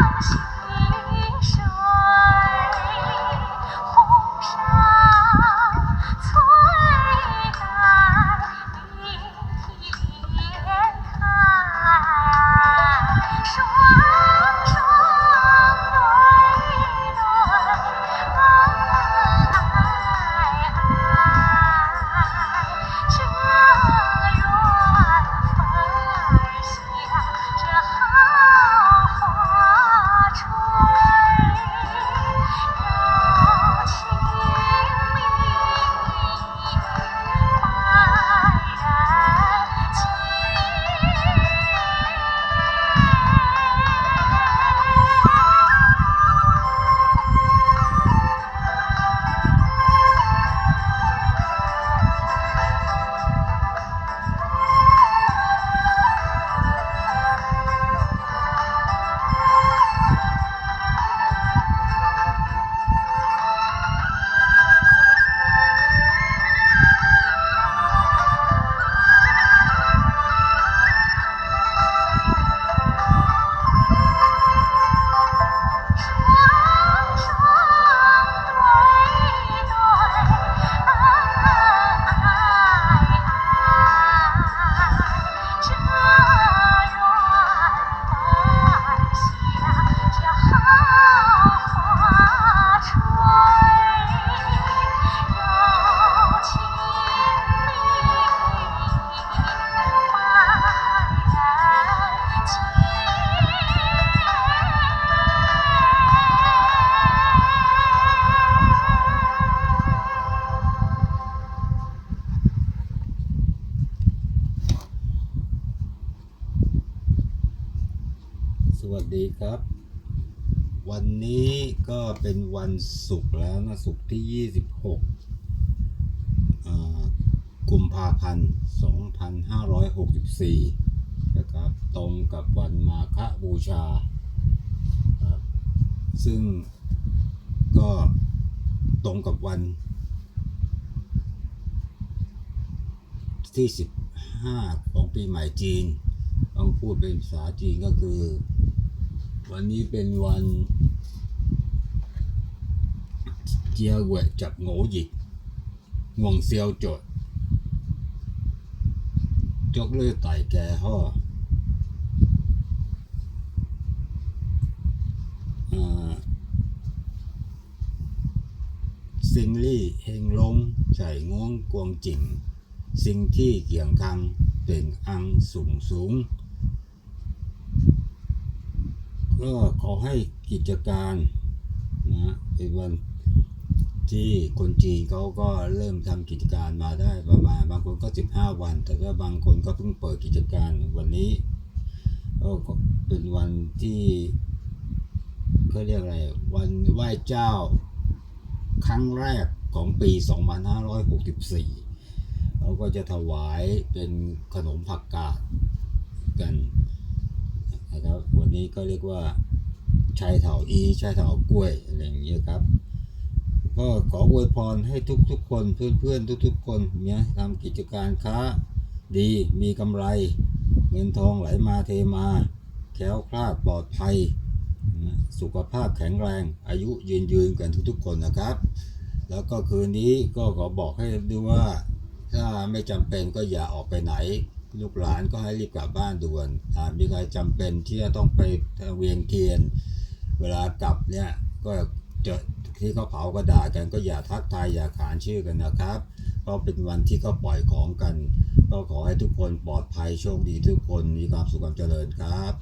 house. สวัสดีครับ วันนี้ก็เป็นวันศุกร์แล้วนะศุกร์ที่ 26กุมภาพันธ์ 2564 นะครับ ตรงกับวันมาฆบูชา ซึ่งก็ตรงกับวันที่ 15 ของปีใหม่จีน ต้องพูดเป็นภาษาจีนก็คือ วันนี้เป็นวันเจียเวะจับโง่หยิกงวงเซียวจดจกเลือไต่แก่ห่ออ่าซิงลี่เฮงลงไฉง่วงกวงจิ่ง สิ่งที่เกี่ยงคังเป็นอังสูงสูง ก็ขอให้กิจการนะเป็นวันที่คนจีนเขาก็เริ่มทำกิจการมาได้ประมาณบางคนก็ 15 วัน แต่ว่าบางคนก็เพิ่งเปิดกิจการวันนี้ก็เป็นวันที่เขาเรียกอะไร วันไหว้เจ้า ครั้งแรกของปี 2564เขาก็จะถวายเป็นขนมผักกาด นี้ก็เรียกว่าชายเถาอีชายเถากล้วยอะไรอย่างเงี้ยครับ ก็ขออวยพรให้ทุกๆคนเพื่อนๆทุก ๆ คนเนี่ยทำกิจการค้าดีมีกำไร เงินทองไหลมาเทมาแคล้วคลาดปลอดภัย สุขภาพแข็งแรงอายุยืนยืนกันทุกๆคนนะครับ แล้วก็คืนนี้ก็ขอบอกให้ดูว่าถ้าไม่จำเป็นก็อย่าออกไปไหน ลูกหลานก็ให้รีบกลับบ้านด่วนหากมีใครจำเป็นที่จะต้องไปเวียนเทียน เวลากลับเนี่ยก็จะที่เขาเผากระดาษกันก็อย่าทักทายอย่าขานชื่อกันนะครับก็เป็นวันที่เขาปล่อยของกัน ก็ขอให้ทุกคนปลอดภัยโชคดีทุกคนมีความสุขความเจริญครับ